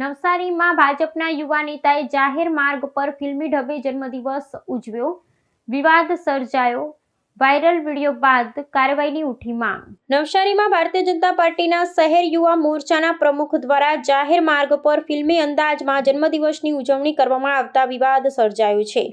નવસારીમાં ભાજપના યુવા નેતાએ જાહેર માર્ગ પર ફિલ્મી ઢબે જન્મદિવસ ઉજવ્યો. વિવાદ સર્જાયો. વાયરલ વીડિયો બાદ કાર્યવાહીની ઉઠી માંગ. નવસારીમાં ભારતીય જનતા પાર્ટીના શહેર યુવા મોરચાના પ્રમુખ દ્વારા જાહેર માર્ગ પર ફિલ્મી અંદાજમાં જન્મદિવસની ઉજવણી કરવામાં આવતા વિવાદ સર્જાયો છે.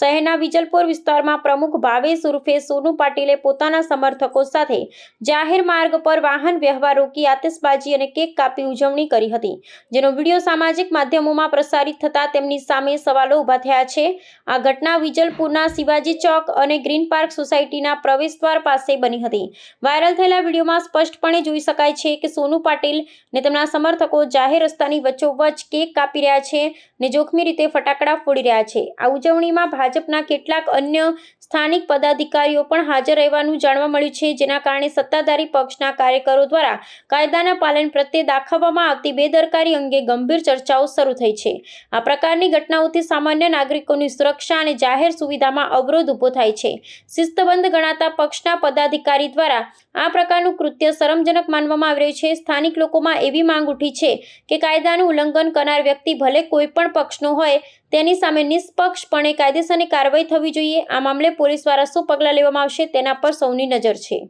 શહેરના વિજલપુર વિસ્તારમાં પ્રમુખ ભાવેશ ઉર્ફે સોનુ પાટીલે પોતાના સમર્થકો સાથે જાહેર માર્ગ પર વાહન વ્યવહાર રોકી આતિશબાજી અને કેક કાપી ઉજવણી કરી હતી. જેનો વીડિયો સામાજિક માધ્યમોમાં પ્રસારિત થતા તેમની સામે સવાલો ઊભા થયા છે. આ ઘટના વિજલપુરના શિવાજી ચોક અને ગ્રીન પાર્ક સોસાયટીના પ્રવેશદ્વાર પાસે બની હતી. વાયરલ થયેલા વિડીયોમાં સ્પષ્ટપણે જોઈ શકાય છે કે સોનુ પાટીલ ને તેમના સમર્થકો જાહેર રસ્તાની વચ્ચોવચ્ચ કેક કાપી રહ્યા છે ને જોખમી રીતે ફટાકડા ફોડી રહ્યા છે. આ ઉજવણીમાં ભાજપના કેટલાક અન્ય સ્થાનિક પદાધિકારીઓ પણ હાજર રહેવાનું જાણવા મળ્યું છે, જેના કારણે સત્તાધારી પક્ષના કાર્યકરો દ્વારા કાયદાના પાલન પ્રત્યે દાખવવામાં આવતી બેદરકારી અંગે ગંભીર ચર્ચાઓ શરૂ થઈ છે. આ પ્રકારની ઘટનાઓથી સામાન્ય નાગરિકોની સુરક્ષા અને જાહેર સુવિધામાં અવરોધ ઊભો થાય છે. શિસ્તબદ્ધ ગણાતા પક્ષના પદાધિકારી દ્વારા આ પ્રકારનું કૃત્ય શરમજનક માનવામાં આવી રહ્યું છે. સ્થાનિક લોકોમાં એવી માંગ ઉઠી છે કે કાયદાનું ઉલ્લંઘન કરનાર વ્યક્તિ ભલે કોઈ પણ પક્ષનો હોય, તેની સામે નિષ્પક્ષપણે કાયદેસરની કાર્યવાહી થવી જોઈએ. આ મામલે પોલીસ દ્વારા શું પગલાં લેવામાં આવશે તેના પર સૌની નજર છે.